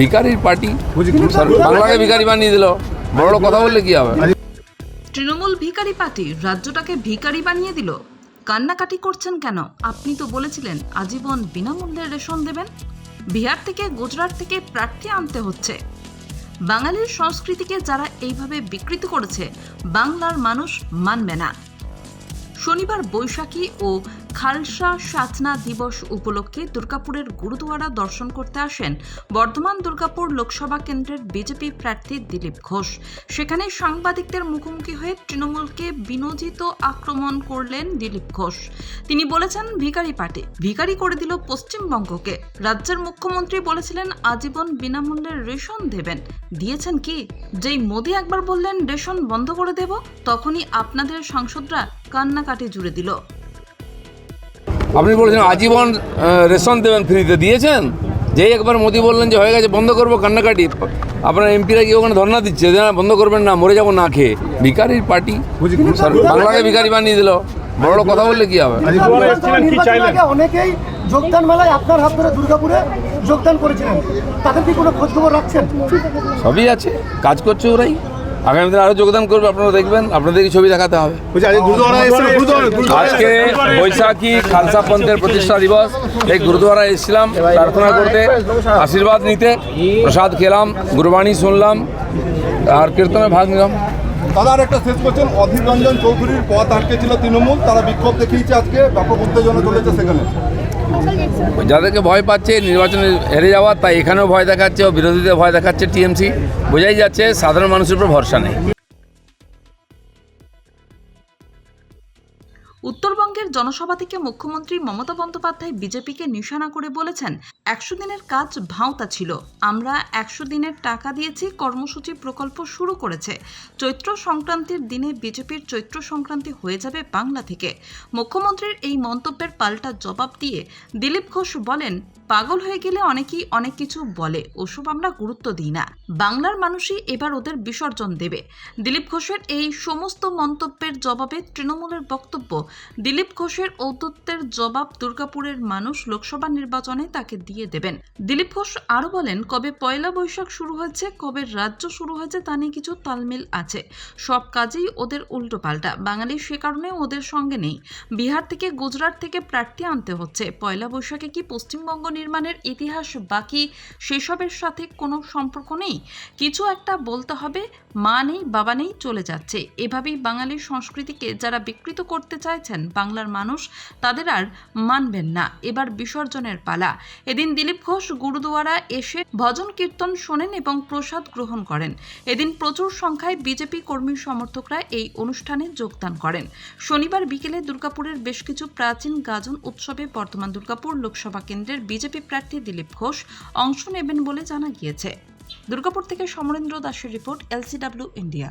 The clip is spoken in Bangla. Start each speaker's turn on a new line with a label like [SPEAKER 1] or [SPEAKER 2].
[SPEAKER 1] ভিকারির পার্টি বাংলাকে ভিকারি বানিয়ে দিল। বড় বড় কথা বললে কি হবে?
[SPEAKER 2] তৃণমূল ভিখারি পার্টি রাজ্যটাকে ভিখারি বানিয়ে দিল? কান্নাকাটি করছেন কেন? আপনি তো বলেছিলেন আজীবন বিনামূল্যে রেশন দেবেন। বিহার থেকে গুজরাট থেকে প্রার্থী আনতে হচ্ছে। বাঙালির সংস্কৃতিকে যারা এইভাবে বিকৃত করেছে বাংলার মানুষ মানবে না। শনিবার বৈশাখী ও খালসা সাধনা দিবস উপলক্ষে দুর্গাপুরের গুরুদুয়ারা দর্শন করতে আসেন বর্ধমান দুর্গাপুর লোকসভা কেন্দ্রের বিজেপি প্রার্থী দিলীপ ঘোষ। সেখানে সাংবাদিকদের মুখোমুখি হয়ে তৃণমূলকে বিনোদিত আক্রমণ করলেন দিলীপ ঘোষ। তিনি বলেছেন, ভিখারি পার্টি, ভিখারি করে দিল পশ্চিমবঙ্গকে। রাজ্যের মুখ্যমন্ত্রী বলেছিলেন, আজীবন বিনামূল্যে রেশন দেবেন। দিয়েছেন কি? যেই মোদি একবার বললেন, রেশন বন্ধ করে দেব, তখনই আপনাদের সাংসদরা কান্নাকাটি জুড়ে দিল।
[SPEAKER 1] আপনি বলেছেন আজীবন রেশন দেবেন ফ্রিতে দিয়েছেন? যেই একবার মোদি বললেন যে হয়ে গেছে বন্ধ করব কান্নাকাটি। আপনার এমপিরা কি ওখানে ধর্ণা দিচ্ছে? যে না বন্ধ করবেন না মরে যাব না খেয়ে। ভিকারির পার্টি বাংলাকে ভিকারি বানিয়ে দিল। বড় বড় কথা বললে কি হবে?
[SPEAKER 3] অনেকেই যোগদান মেলায় আপনার হাত ধরে দুর্গাপুরে যোগদান করেছিলেন। তাদের কি কোনো খোঁজ খবর রাখছেন?
[SPEAKER 1] সবই আছে কাজ করছে ওরাই। আগামী দিনে আরও যোগদান করবে আপনারা দেখবেন আপনাদেরকে ছবি দেখাতে হবে। আজকে বৈশাখী খালসা পন্থের প্রতিষ্ঠা দিবস এই গুরুদ্বারা এসেছিলাম প্রার্থনা করতে আশীর্বাদ নিতে প্রসাদ খেলাম গুরবাণী শুনলাম আর কীর্তনে ভাগ নিলাম।
[SPEAKER 4] দাদা একটা শেষ করছেন অধীর রঞ্জন চৌধুরীর পথ আটকে ছিল তৃণমূল। তারা বিক্ষোভ দেখিয়েছে আজকে। ব্যাপক উত্তেজনা চলেছে সেখানে।
[SPEAKER 1] যাদেরকে ভয় পাচ্ছে, নির্বাচনে হেরে যাওয়া, তাই এখানেও ভয় দেখাচ্ছে ও বিরোধীদের ভয় দেখাচ্ছে টিএমসি। বোঝাই যাচ্ছে, সাধারণ মানুষের উপর ভরসা নেই।
[SPEAKER 2] উত্তরবঙ্গের জনসভা থেকে মুখ্যমন্ত্রী মমতা বন্দ্যোপাধ্যায় বিজেপিকে নিশানা করে বলেছেন, একশো দিনের কাজ ভাঁওতা ছিল। আমরা একশো দিনের টাকা দিয়েছি, কর্মসূচি প্রকল্প শুরু করেছে। চৈত্র সংক্রান্তির দিনে বিজেপির চৈত্র সংক্রান্তি হয়ে যাবে বাংলা থেকে। মুখ্যমন্ত্রীর এই মন্তব্যের পাল্টা জবাব দিয়ে দিলীপ ঘোষ বলেন, পাগল হয়ে গেলে অনেকেই অনেক কিছু বলে, ওসব আমরা গুরুত্ব দিই না। বাংলার মানুষই এবার ওদের বিসর্জন দেবে। দিলীপ ঘোষের এই সমস্ত মন্তব্যের জবাবে তৃণমূলের বক্তব্য দিলীপ ঘোষের ঔদ্ধত্যের জবাব দুর্গাপুরের মানুষ লোকসভা নির্বাচনে তাকে দিয়ে দেবেন। দিলীপ ঘোষ আরও বলেন, কবে পয়লা বৈশাখ শুরু হয়েছে, কবে রাজ্য শুরু হয়েছে তা নিয়ে কিছু তালমিল আছে। সব কাজেই ওদের উল্টোপাল্টা। বাঙালি সে কারণে ওদের সঙ্গে নেই। বিহার থেকে গুজরাট থেকে প্রার্থী আনতে হচ্ছে। পয়লা বৈশাখে কি পশ্চিমবঙ্গ নির্মাণের ইতিহাস বাকি? সেসবের সাথে কোনো সম্পর্ক নেই? কিছু একটা বলতে হবে। মা নেই, বাবা নেই, চলে যাচ্ছে। এভাবেই বাঙালির সংস্কৃতিকে যারা বিকৃত করতে চাইছেন বাংলার মানুষ, তাদের আর মানবেন না। এবার বিসর্জনের পালা। এদিন দিলীপ ঘোষ গুরুদুয়ারা এসে ভজন কীর্তন শোনেন এবং প্রসাদ গ্রহণ করেন। এদিন প্রচুর সংখ্যায় বিজেপি কর্মী সমর্থকরা এই অনুষ্ঠানে যোগদান করেন। শনিবার বিকেলে দুর্গাপুরের বেশ কিছু প্রাচীন গাজন উৎসবে বর্তমান দুর্গাপুর লোকসভা কেন্দ্রের বিজেপি প্রার্থী দিলীপ ঘোষ অংশ নেবেন বলে জানা গিয়েছে। দুর্গাপুর থেকে সমরেন্দ্র দাসের রিপোর্ট, এলসিডব্লিউ, ইন্ডিয়া।